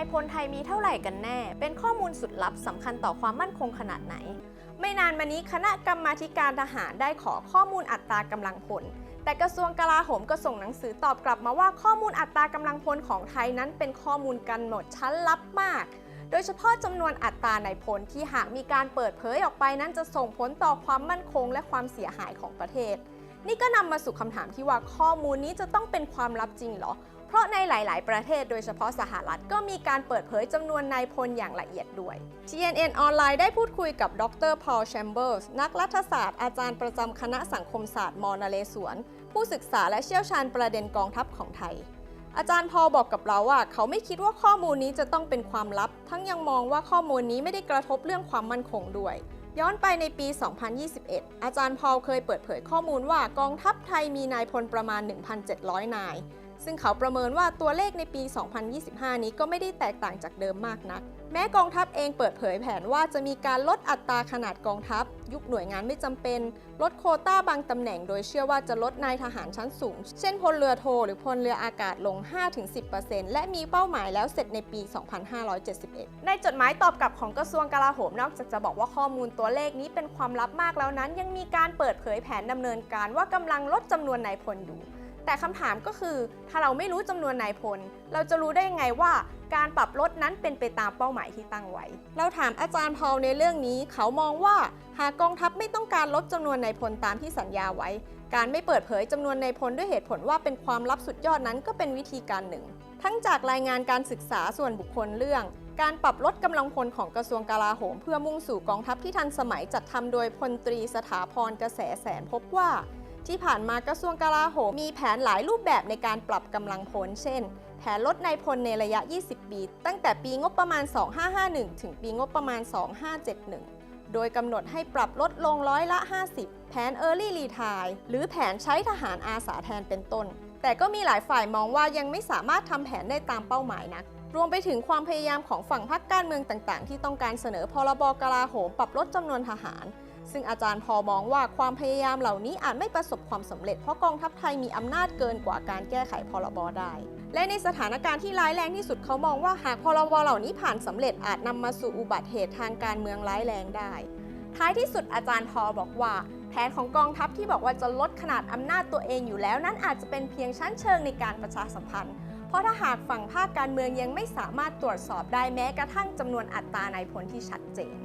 ายพลไทยมีเท่าไหร่กันแน่ เป็นข้อมูลสุดลับสำคัญต่อความมั่นคงขนาดไหน ไม่นานมานี้คณะกรรมาการทหารได้ขอข้อมูลอัตรากำลังพล แต่กระทรวงกลาโหมก็ส่งหนังสือตอบกลับมาว่าข้อมูลอัตรากำลังพลของไทยนั้นเป็นข้อมูลกันหมดชั้นลับมากโดยเฉพาะจำนวนอัตราในพลที่หากมีการเปิดเผยออกไปนั้นจะส่งผลต่อความมั่นคงและความเสียหายของประเทศ นี่ก็นำมาสู่คำถามที่ว่าข้อมูลนี้จะต้องเป็นความลับจริงเหรอ เพราะในหลาย ๆ ประเทศโดยเฉพาะสหรัฐก็มีการเปิดเผยจำนวนนายพลอย่างละเอียดด้วย CNN ออนไลน์ได้พูดคุยกับดรพอลแชมเบอร์สนักรัฐศาสตร์อาจารย์ประจำคณะสังคมศาสตร์มอนเรศวรผู้ศึกษาและเชี่ยวชาญประเด็นกองทัพของไทยอาจารย์พอลบอกกับเราว่า เขาไม่คิดว่าข้อมูลนี้จะต้องเป็นความลับ ทั้งยังมองว่าข้อมูลนี้ไม่ได้กระทบเรื่องความมั่นคงด้วย ย้อนไปในปี 2021 อาจารย์พอลเคยเปิดเผยข้อมูลว่ากองทัพไทยมีนายพลประมาณ 1,700 นาย ซึ่งเขาประเมินว่าตัวเลขในปี 2025 นี้ก็ไม่ได้แตกต่างจากเดิมมากนัก แม้กองทัพเองเปิดเผยแผนว่าจะมีการลดอัตราขนาดกองทัพ ยุบหน่วยงานไม่จำเป็น ลดโคต้าบางตำแหน่ง โดยเชื่อว่าจะลดนายทหารชั้นสูง เช่นพลเรือโทหรือพลเรืออากาศลง 5-10%และมีเป้าหมายแล้วเสร็จในปี 2571 ในจดหมายตอบกลับของกระทรวงกลาโหมนอกจากจะบอกว่าข้อมูลตัวเลขนี้เป็นความลับมากแล้วนั้น ยังมีการเปิดเผยแผนดำเนินการว่ากำลังลดจำนวนนายพลอยู่ แต่คำถามก็คือถ้าเราไม่รู้จำนวนนายพล เราจะรู้ได้ยังไงว่าการปรับลดนั้นเป็นไปตามเป้าหมายที่ตั้งไว้ เราถามอาจารย์พอลในเรื่องนี้ เขามองว่าหากกองทัพไม่ต้องการลดจำนวนนายพลตามที่สัญญาไว้ การไม่เปิดเผยจำนวนนายพลด้วยเหตุผลว่าเป็นความลับสุดยอดนั้นก็เป็นวิธีการหนึ่ง ทั้งจากรายงานการศึกษาส่วนบุคคลเรื่องการปรับลดกำลังพลของกระทรวงกลาโหม เพื่อมุ่งสู่กองทัพที่ทันสมัยจัดทำโดยพลตรีสถาพรกระแสแสนพบว่า ที่ผ่านมากระทรวงกลาโหมมีแผนหลายรูปแบบในการปรับกำลังพล เช่น แผนลดนายพลในระยะ 20 ปี ตั้งแต่ปีงบประมาณ 2551 ถึงปีงบประมาณ 2571 โดยกำหนดให้ปรับลดลงร้อยละ 50 แผน Early Retire หรือแผนใช้ทหารอาสาแทนเป็นต้น แต่ก็มีหลายฝ่ายมองว่ายังไม่สามารถทำแผนได้ตามเป้าหมายนักรวมไปถึงความพยายามของฝั่งพรรคการเมืองต่าง ๆ ที่ต้องการเสนอพรบกลาโหมปรับลดจำนวนทหาร ซึ่งอาจารย์พอมองว่าความพยายามเหล่านี้อาจไม่ประสบความสำเร็จเพราะกองทัพไทยมีอำนาจเกินกว่าการแก้ไขพรบได้ และในสถานการณ์ที่ร้ายแรงที่สุดเขามองว่าหากพรบเหล่านี้ผ่านสำเร็จอาจนำมาสู่อุบัติเหตุทางการเมืองร้ายแรงได้ ท้ายที่สุดอาจารย์พอบอกว่าแผนของกองทัพที่บอกว่าจะลดขนาดอำนาจตัวเองอยู่แล้ว นั้นอาจจะเป็นเพียงชั้นเชิงในการประชาสัมพันธ์ เพราะถ้าหากฝั่งภาคการเมืองยังไม่สามารถตรวจสอบได้แม้กระทั่งจำนวนอัตราในายพลที่ชัดเจน